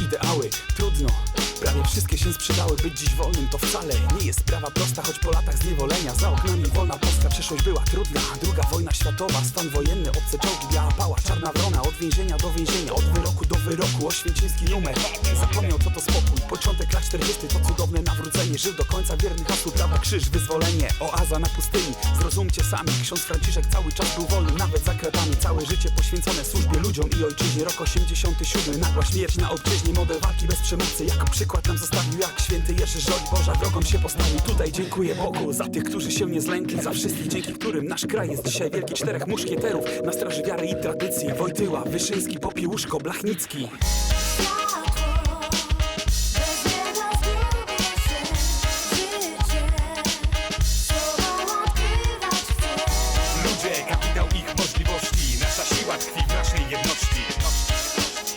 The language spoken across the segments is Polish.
ideały. Trudno, prawie wszystkie się sprzedały. Być dziś wolnym to wcale nie jest sprawa prosta Choć po latach zniewolenia za oknami wolna Polska przeszłość była trudna, druga wojna światowa Stan wojenny, obce czołgi, biała pała, czarna wrona Od więzienia do więzienia, od wyroku do wyroku Oświęcimski numer. Zapomniał co to Początek lat 40 to cudowne nawrócenie. Żył do końca wierny hasłu, prawa, krzyż, wyzwolenie Oaza na pustyni, zrozumcie sami Ksiądz Franciszek cały czas był wolny, nawet za kratami Całe życie poświęcone służbie ludziom i ojczyźnie. Rok 87, nagła śmierć na obczyźnie. Model walki bez przemocy, jako przykład nam zostawił Jak święty Jerzy Żoń, Boża drogą się postawił Tutaj dziękuję Bogu za tych, którzy się nie zlękli Za wszystkich, dzięki którym nasz kraj jest dzisiaj wielki. Czterech muszkieterów na straży wiary i tradycji. Wojtyła, Wyszyński, Popiełuszko, Blachnicki jedności.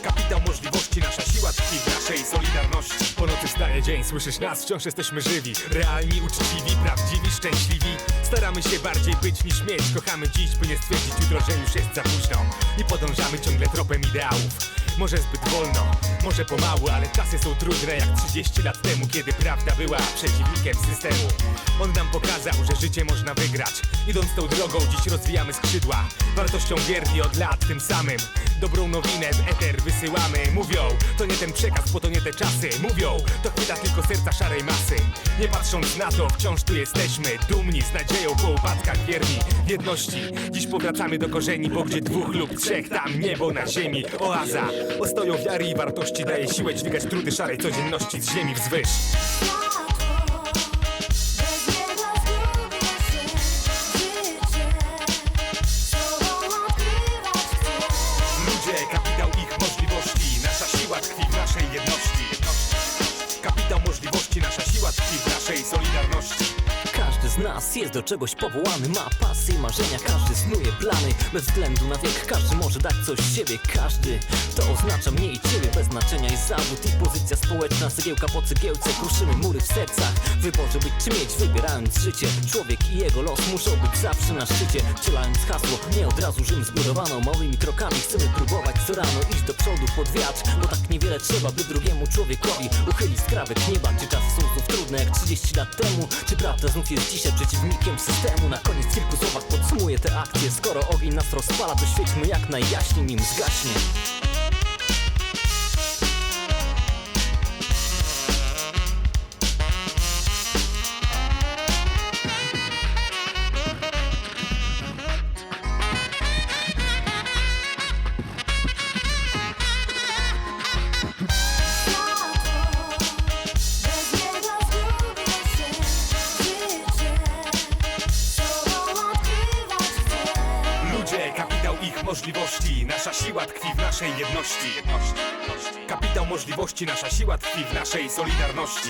Kapitał możliwości, nasza siła tkwi w naszej solidarności. Po nocy wstaje dzień, słyszysz nas, wciąż jesteśmy żywi. Realni, uczciwi, prawdziwi, szczęśliwi. Staramy się bardziej być niż mieć. Kochamy dziś, by nie stwierdzić jutro, że już jest za późno. I podążamy ciągle tropem ideałów może zbyt wolno, może pomału, ale czasy są trudne jak 30 lat temu Kiedy prawda była przeciwnikiem systemu. On nam pokazał, że życie można wygrać. Idąc tą drogą, dziś rozwijamy skrzydła. Wartością wierni od lat tym samym. Dobrą nowinę w eter wysyłamy. Mówią, to nie ten przekaz, bo to nie te czasy. Mówią, to chwyta tylko serca szarej masy. Nie patrząc na to, wciąż tu jesteśmy. Dumni, z nadzieją po upadkach wierni. W jedności, dziś powracamy do korzeni Bo gdzie dwóch lub trzech, tam niebo na ziemi. Oaza, ostoją wiary i wartości Daje siłę dźwigać trudy szarej codzienności Z ziemi wzwyż. Ludzie, kapitał ich możliwości. Nasza siła tkwi w naszej jedności. Kapitał możliwości, nasza siła tkwi w naszej solidarności nas jest do czegoś powołany. Ma pasy i marzenia, każdy snuje plany. Bez względu na wiek, każdy może dać coś z siebie Każdy, to oznacza mnie i ciebie Bez znaczenia jest zawód. I pozycja społeczna Cegiełka po cegiełce, kruszymy mury w sercach. Wyborze być czy mieć, wybierając życie. Człowiek i jego los muszą być zawsze na szczycie. Wcielając hasło, nie od razu Rzym zbudowano Małymi krokami. Chcemy próbować co rano Iść do przodu pod wiatr, bo tak niewiele trzeba By drugiemu człowiekowi uchylić skrawek nieba. Czy czasy są znów trudne jak 30 lat temu? Czy prawda znów jest dzisiaj przeciwnikiem systemu. Na koniec kilku słowach podsumuję te akcje. Skoro ogień nas rozpala, to świećmy jak najjaśniej nim zgaśnie Kapitał ich możliwości Nasza siła tkwi w naszej jedności. Kapitał możliwości, nasza siła tkwi w naszej solidarności